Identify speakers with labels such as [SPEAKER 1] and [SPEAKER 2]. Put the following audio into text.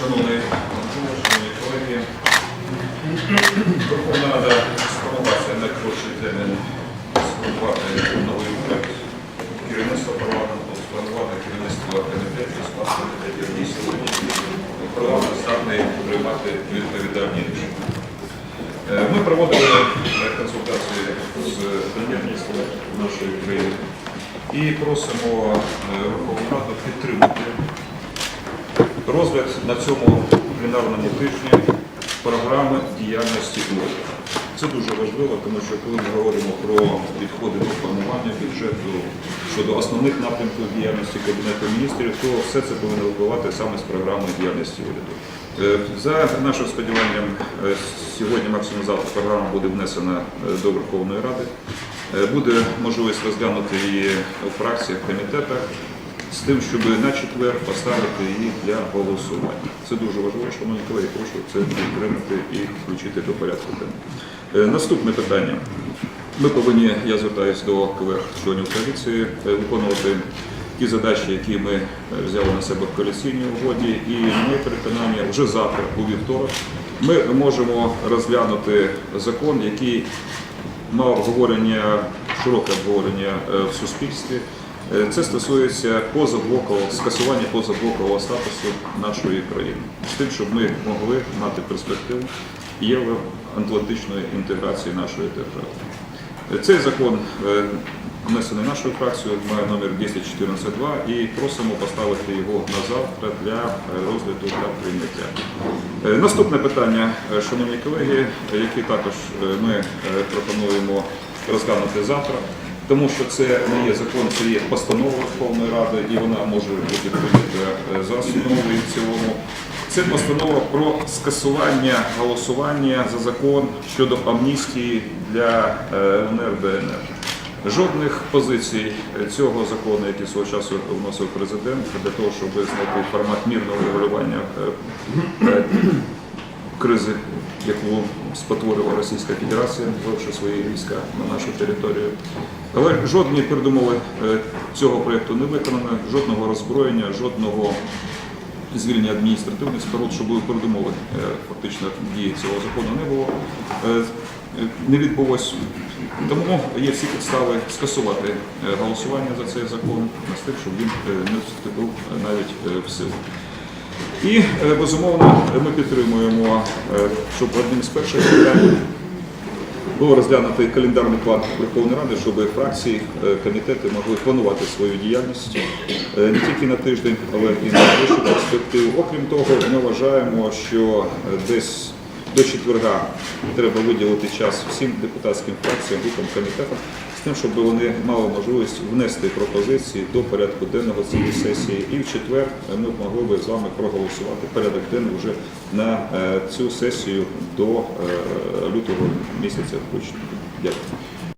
[SPEAKER 1] Шановний шановні колеги, Верховна Рада спромоглася на коротший термін сформувати новий уряд керівництва парламенту, сформувати керівництво комітетів, склад комітетів і сьогодні парламент здатний приймати відповідальні рішення. Е, Ми проводили консультації з прем'єр-міністром нашої країни і просимо е, Верховну Раду підтримати розгляд на цьому пленарному тижні програми діяльності уряду. Це дуже важливо, тому що коли ми говоримо про підходи до формування бюджету щодо основних напрямків діяльності Кабінету міністрів, то все це повинно випливати саме з програми діяльності уряду. Е, За нашим сподіванням, е, сьогодні, максимум завтра, програма буде внесена е, до Верховної Ради. Буде можливість розглянути її у фракціях, комітетах з тим, щоб на четвер поставити її для голосування. Це дуже важливо, шановні колеги, прошу це підтримати і включити до порядку. Е, Наступне питання. Ми повинні, я звертаюся до колег членів коаліції, е, виконувати ті задачі, які ми е, взяли на себе в коаліційній угоді, і моє переконання вже завтра, у вівторок, ми можемо розглянути закон, який мав обговорення, широке обговорення в суспільстві. Е, Це стосується позаблокового скасування позаблокового статусу нашої країни, з тим, щоб ми могли мати перспективу євроатлантичної інтеграції нашої держави. Е, Цей закон е, внесений нашою фракцією, має номер 1014.2 і просимо поставити його на завтра для розгляду та прийняття. Наступне питання, шановні колеги, які також ми пропонуємо розглянути завтра, тому що це не є закон, це є постанова Верховної Ради, і вона може бути прийнята е, за основу і в цілому. Це постанова про скасування голосування за закон щодо амністії для е, ЛНР ДНР. Жодних позицій цього закону, який свого часу вносив президент, для того, щоб знайти формат мирного регулювання е, е, кризи, яку спотворила Російська Федерація, ввівши свої війська на нашу територію. Але жодні передумови е, цього проєкту не виконано, жодного роззброєння, жодного звільнення адміністративних споруд, щоб були передумови е, фактично дії цього закону не було. Е, Не відбулось. Тому є всі підстави скасувати голосування за цей закон з тим, щоб він не вступив навіть в силу. І е, безумовно ми підтримуємо, е, щоб одним з перших питань було розглянути календарний план Верховної Ради, щоб фракції, е, комітети могли планувати свою діяльність не тільки на тиждень, але і на вищу перспективу. Окрім того, ми вважаємо, що десь до четверга треба виділити час всім депутатським фракціям, групам, комітетам, з тим, щоб вони мали можливість внести пропозиції до порядку денного цієї сесії. І в четвер ми могли би з вами проголосувати порядок денний вже на е, цю сесію до е, лютого місяця. Дякую.